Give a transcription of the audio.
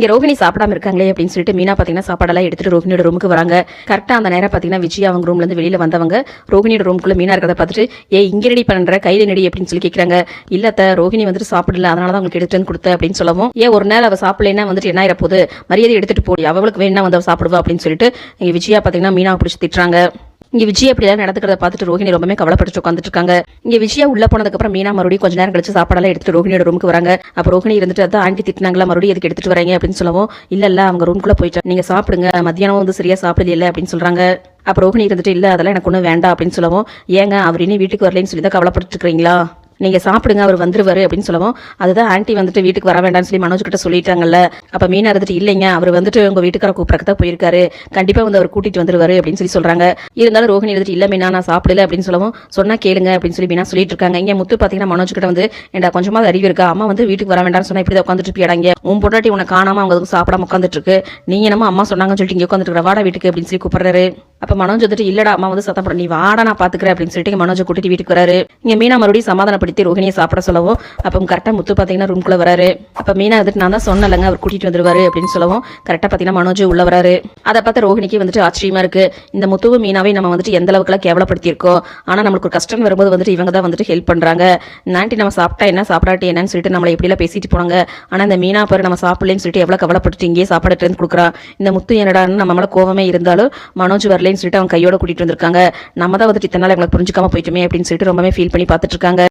இங்கே ரோகிணி சாப்பிடாம இருக்காங்களே அப்படின்னு சொல்லிட்டு மீனா பார்த்தீங்கன்னா சாப்பாடெல்லாம் எடுத்துட்டு ரோஹினியோட ரூமுக்கு வராங்க. கரெக்டாக அந்த நேரம் பார்த்தீங்கன்னா விஜய் அவங்க ரூம்லேருந்து வெளியில் வந்தவங்க ரோஹினியோட ரூமுக்குள்ள மீனா இருக்கிறத பார்த்துட்டு ஏ இங்கே ரெடி பண்ணுற கையில நெடி அப்படின்னு சொல்லி கேட்குறாங்க இல்லத்த ரோகிணி வந்துட்டு சாப்பிடல. அதனால தான் உங்களுக்கு எடுத்துட்டு வந்து கொடுத்த அப்படின்னு சொல்லவும் ஏன் ஒரு நாள் அவள் சாப்பிடலன்னா வந்துட்டு என்ன ஆயிரப்போகுது? மரியாதை எடுத்துட்டு போடி அவளுக்கு வேணா வந்து அவள் சாப்பிடுவா. அப்படின்னு சொல்லிட்டு இங்கே விஜயா பார்த்தீங்கன்னா மீனாக பிடிச்சி திட்டுறாங்க. இங்க விஜய் அப்படிலாம் நடந்துக்கிறத பார்த்துட்டு ரோஹிணி ரொம்பவே கவலைப்பட்டு உட்காந்துட்டு இருக்காங்க இங்க விஜயா உள்ள போனதுக்கு அப்புறம் மீனா மறுபடியும் கொஞ்ச நேரம் கழிச்சு சாப்பாடெல்லாம் எடுத்துட்டு ரோஹிணியோட ரூமுக்கு வராங்க. அப்ப ரோஹிணி இருந்துட்டு அதான் ஆண்டி திட்டினாங்களா? மறுபடியும் எதுக்கு எடுத்துட்டு வரீங்க? அப்படின்னு சொல்லவும் இல்ல இல்ல அவங்க ரூம்குள்ள போயிட்டு நீங்க சாப்பிடுங்க. மத்தியானம் வந்து சரியா சாப்பிடல அப்படின்னு சொல்றாங்க. அப்ப ரோஹிணி இருந்துட்டு இல்ல அதெல்லாம் எனக்கு ஒன்றும் வேண்டாம். அப்படின்னு சொல்லவும் ஏங்க அவர் இனி வீட்டுக்கு வரலைன்னு சொல்லி தான் கவலைப்பட்டு இருக்கிறீங்களா? நீங்கள் சாப்பிடுங்க அவர் வந்துருவாரு அப்படின்னு சொல்லவும் அதுதான் ஆன்ட்டி வந்துட்டு வீட்டுக்கு வர வேண்டாம்னு சொல்லி மனோஜ் கிட்ட சொல்லிட்டாங்கல்ல. அப்போ மீனா இருந்துட்டு இல்லைங்க அவர் வந்துட்டு உங்கள் வீட்டுக்கார கூப்பிட்றக்கு தான் போயிருக்காரு. கண்டிப்பாக வந்து அவர் கூட்டிட்டு வந்துருவாரு அப்படின்னு சொல்லி சொல்கிறாங்க இருந்தாலும் ரோஹிணி இருந்துட்டு இல்லை மீனா நான் சாப்பிடல அப்படின்னு சொல்லவும் சொன்னால் கேளுங்க அப்படின்னு சொல்லி மீனா சொல்லிட்டு இருக்காங்க. இங்கே முத்து பார்த்தீங்கன்னா மனோஜ் கிட்ட வந்து ஏண்டா கொஞ்சமா அறிவு இருக்கா? அம்மா வந்து வீட்டுக்கு வர வேண்டாம்னு சொன்னால் இப்படி உட்காந்துட்டு போயிடாங்க உன் பொண்டாட்டி உன்னை காணாமல் அவங்க சாப்பிடாம உட்காந்துட்டு இருக்கு. நீ என்னமோ அம்மா சொன்னாங்கன்னு சொல்லிட்டு இங்கே உட்காந்துட்டு வாடா வீட்டுக்கு அப்படின்னு சொல்லி கூப்பிடுறாரு. அப்ப மனோஜ் வந்துட்டு இல்லடா அம்மா வந்து சத்தம் போட நீ வாடா நான் பாத்துக்கிறேன் அப்படின்னு சொல்லிட்டு மனோஜை கூட்டிட்டு வீட்டுக்கு வராரு. இங்க மீனா மறுபடியும் சமாதானப்படுத்தி ரோஹினியை சாப்பிட சொல்லவும் அப்ப கரெக்டா முத்து பாத்தீங்கன்னா ரூம்குள்ள வராரு. அப்ப மீனா வந்துட்டு நான் தான் சொன்னலங்க அவர் கூட்டிட்டு வந்துருவாரு அப்படின்னு சொல்லவும் கரெக்டா பாத்தீங்கன்னா மனோஜ் உள்ள வராரு. அதை பார்த்து ரோஹினிக்கு வந்துட்டு ஆச்சரியமா இருக்கு. இந்த முத்துவும் மீனாவே நம்ம வந்துட்டு எந்த அளவுக்குலாம் கேவலப்படுத்தியிருக்கோம்? ஆனா நம்மளுக்கு ஒரு கஷ்டம் வரும்போது வந்துட்டு இவங்க தான் வந்துட்டு ஹெல்ப் பண்றாங்க. நான்ட்டி நம்ம சாப்பிட்டா என்ன? சாப்பிடாட்டி என்னன்னு சொல்லிட்டு நம்மளை எப்படிலாம் பேசிட்டு போனாங்க? ஆனா இந்த மீனா பாரு நம்ம சாப்பிடலன்னு சொல்லிட்டு எவ்வளவு கவலைப்பட்டு இங்கேயே சாப்பாடு எடுத்து கொடுக்குறா. இந்த முத்து என்னடான்னு நம்ம கோவமே இருந்தாலும் மனோஜ் அப்படின்னு சொல்லிட்டு அவங்க கையோட கூட்டிட்டு வந்திருக்காங்க. நம்ம தான் வந்துட்டு இத்தனை நாள் எங்களுக்கு புரிஞ்சுக்காம போயிட்டுமே அப்படின்னு சொல்லிட்டு ரொம்பவே ஃபீல் பண்ணி பார்த்துட்டு இருக்காங்க.